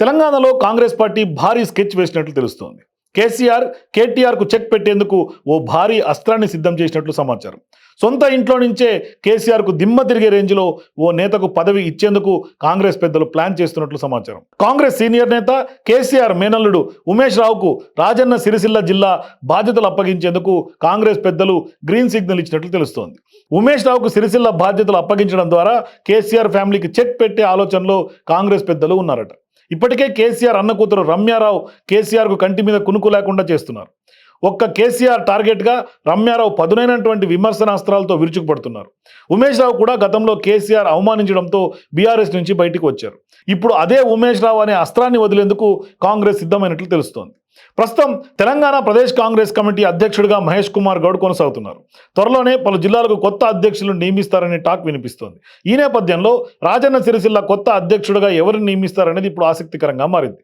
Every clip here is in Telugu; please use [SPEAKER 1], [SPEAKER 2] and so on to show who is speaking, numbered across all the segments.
[SPEAKER 1] తెలంగాణలో కాంగ్రెస్ పార్టీ భారీ స్కెచ్ వేసినట్లు తెలుస్తోంది. కేసీఆర్ కేటీఆర్కు చెక్ పెట్టేందుకు ఓ భారీ అస్త్రాన్ని సిద్ధం చేసినట్లు సమాచారం. సొంత ఇంట్లో నుంచే కేసీఆర్కు దిమ్మ తిరిగే రేంజ్లో ఓ నేతకు పదవి ఇచ్చేందుకు కాంగ్రెస్ పెద్దలు ప్లాన్ చేస్తున్నట్లు సమాచారం. కాంగ్రెస్ సీనియర్ నేత కేసీఆర్ మేనల్లుడు ఉమేష్ రావుకు రాజన్న సిరిసిల్ల జిల్లా బాధ్యతలు అప్పగించేందుకు కాంగ్రెస్ పెద్దలు గ్రీన్ సిగ్నల్ ఇచ్చినట్లు తెలుస్తోంది. ఉమేష్ రావుకు సిరిసిల్ల బాధ్యతలు అప్పగించడం ద్వారా కేసీఆర్ ఫ్యామిలీకి చెక్ పెట్టే ఆలోచనలో కాంగ్రెస్ పెద్దలు ఉన్నారట. ఇప్పటికే కేసీఆర్ అన్న కూతురు రమ్యారావు కేసీఆర్కు కంటి మీద కునుకు లేకుండా చేస్తున్నారు. ఒక్క కేసీఆర్ టార్గెట్గా రమ్యారావు పదునైనటువంటి విమర్శనాస్త్రాలతో విరుచుకుపడుతున్నారు. ఉమేష్ రావు కూడా గతంలో కేసీఆర్ అవమానించడంతో బీఆర్ఎస్ నుంచి బయటికి వచ్చారు. ఇప్పుడు అదే ఉమేష్ రావు అనే అస్త్రాన్ని వదిలేందుకు కాంగ్రెస్ సిద్ధమైనట్లు తెలుస్తోంది. ప్రస్తుతం తెలంగాణ ప్రదేశ్ కాంగ్రెస్ కమిటీ అధ్యక్షుడిగా మహేష్ కుమార్ గౌడ్ కొనసాగుతున్నారు. త్వరలోనే పలు జిల్లాలకు కొత్త అధ్యక్షులను నియమిస్తారనే టాక్ వినిపిస్తోంది. ఈ నేపథ్యంలో రాజన్న సిరిసిల్ల కొత్త అధ్యక్షుడిగా ఎవరిని నియమిస్తారనేది ఇప్పుడు ఆసక్తికరంగా మారింది.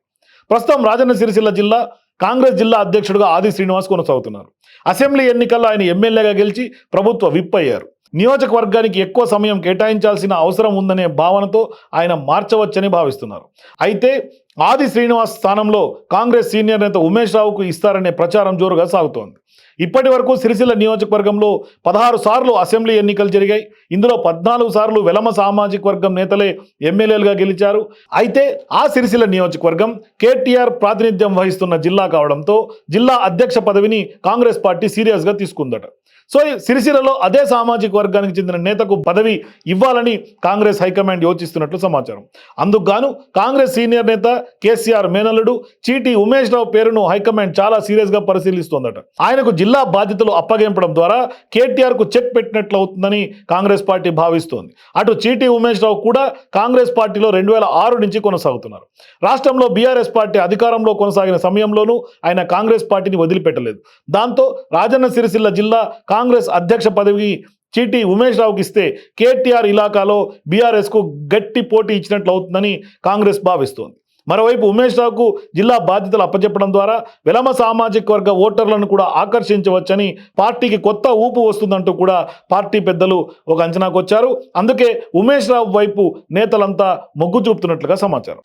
[SPEAKER 1] ప్రస్తుతం రాజన్న సిరిసిల్ల జిల్లా కాంగ్రెస్ జిల్లా అధ్యక్షుడిగా ఆది శ్రీనివాస్ కొనసాగుతున్నారు. అసెంబ్లీ ఎన్నికల్లో ఆయన ఎమ్మెల్యేగా గెలిచి ప్రభుత్వ విప్ అయ్యారు. నియోజకవర్గానికి ఎక్కువ సమయం కేటాయించాల్సిన అవసరం ఉందనే భావనతో ఆయన మార్చవచ్చని భావిస్తున్నారు. అయితే ఆది శ్రీనివాస్ స్థానంలో కాంగ్రెస్ సీనియర్ నేత ఉమేష్ రావుకు ఇస్తారనే ప్రచారం జోరుగా సాగుతోంది. ఇప్పటి వరకు సిరిసిల్ల నియోజకవర్గంలో పదహారు సార్లు అసెంబ్లీ ఎన్నికలు జరిగాయి. ఇందులో పద్నాలుగు సార్లు వెలమ సామాజిక వర్గం నేతలే ఎమ్మెల్యేలుగా గెలిచారు. అయితే ఆ సిరిసిల్ల నియోజకవర్గం కేటీఆర్ ప్రాతినిధ్యం వహిస్తున్న జిల్లా కావడంతో జిల్లా అధ్యక్ష పదవిని కాంగ్రెస్ పార్టీ సీరియస్గా తీసుకుందట. సో సిరిసిల్లలో అదే సామాజిక వర్గానికి చెందిన నేతకు పదవి ఇవ్వాలని కాంగ్రెస్ హైకమాండ్ యోచిస్తున్నట్లు సమాచారం. అందుకుగాను కాంగ్రెస్ సీనియర్ నేత కేసీఆర్ మేనల్లుడు చీటి ఉమేష్ రావు పేరును హైకమాండ్ చాలా సీరియస్గా పరిశీలిస్తోందట. ఆయనకు జిల్లా బాధ్యతలు అప్పగింపడం ద్వారా కేటీఆర్కు చెక్ పెట్టినట్లు అవుతుందని కాంగ్రెస్ పార్టీ భావిస్తోంది. అటు చీటి ఉమేష్ రావు కూడా కాంగ్రెస్ పార్టీలో రెండు వేల ఆరు నుంచి కొనసాగుతున్నారు. రాష్ట్రంలో బీఆర్ఎస్ పార్టీ అధికారంలో కొనసాగిన సమయంలోనూ ఆయన కాంగ్రెస్ పార్టీని వదిలిపెట్టలేదు. దాంతో రాజన్న సిరిసిల్ల జిల్లా కాంగ్రెస్ అధ్యక్ష పదవి చీటీ ఉమేష్ రావుకి ఇస్తే కేటీఆర్ ఇలాకాలో బీఆర్ఎస్కు గట్టి పోటీ ఇచ్చినట్లు అవుతుందని కాంగ్రెస్ భావిస్తోంది. మరోవైపు ఉమేష్ రావుకు జిల్లా బాధ్యతలు అప్పచెప్పడం ద్వారా విలమ సామాజిక వర్గ ఓటర్లను కూడా ఆకర్షించవచ్చని పార్టీకి కొత్త ఊపు వస్తుందంటూ కూడా పార్టీ పెద్దలు ఒక అంచనాకు వచ్చారు అందుకే ఉమేష్ రావు వైపు నేతలంతా మొగ్గు చూపుతున్నట్లుగా సమాచారం.